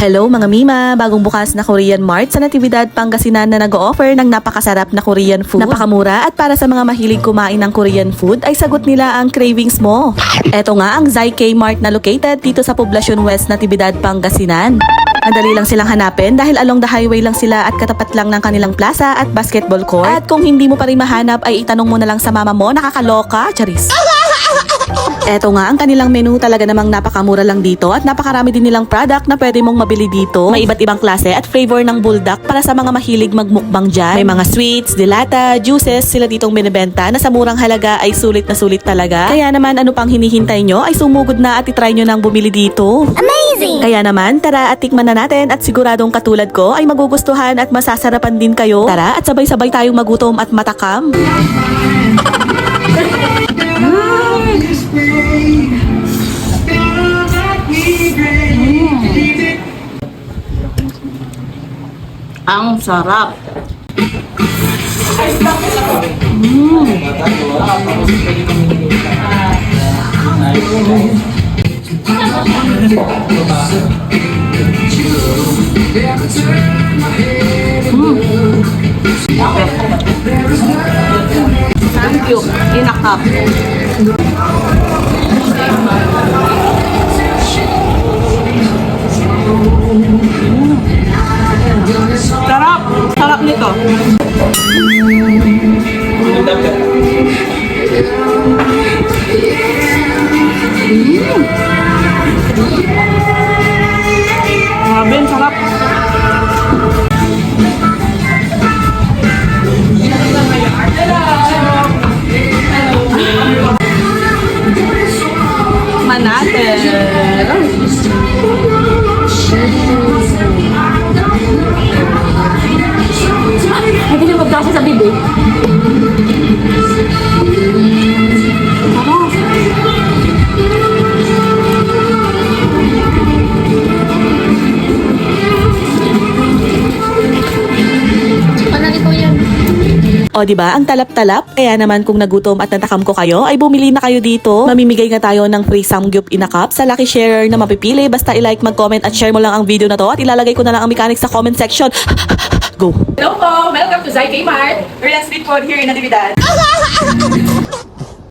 Hello mga Mima! Bagong bukas na Korean Mart sa Natividad, Pangasinan na nag-o-offer ng napakasarap na Korean food. Napakamura at para sa mga mahilig kumain ng Korean food ay sagot nila ang cravings mo. Eto nga ang Zai K Mart na located dito sa Poblacion West, Natividad, Pangasinan. Madali lang silang hanapin dahil along the highway lang sila at katapat lang ng kanilang plaza at basketball court. At kung hindi mo pa rin mahanap ay itanong mo na lang sa mama mo, nakakaloka, charis. Eto nga, ang kanilang menu talaga namang napakamura lang dito at napakarami din nilang product na pwede mong mabili dito. May iba't ibang klase at flavor ng buldak para sa mga mahilig magmukbang dyan. May mga sweets, dilata, juices sila ditong binibenta na sa murang halaga ay sulit na sulit talaga. Kaya naman ano pang hinihintay nyo ay sumugod na at itry nyo nang bumili dito. Amazing! Kaya naman, tara at tikman na natin at siguradong katulad ko ay magugustuhan at masasarapan din kayo. Tara at sabay-sabay tayong magutom at matakam. Ang sarap. Thank you. Inakap. Grabe, Pwede na magdasa sa bibig. O di ba ang talap-talap? Kaya naman kung nagutom at natakam ko kayo, ay bumili na kayo dito. Mamimigay nga tayo ng free samgyup in a cup sa lucky sharer na mapipili. Basta i-like, mag-comment at share mo lang ang video na to at ilalagay ko na lang ang mechanics sa comment section. Go! Hello po! Welcome to Zai Mart. Korean street food here in Natividad.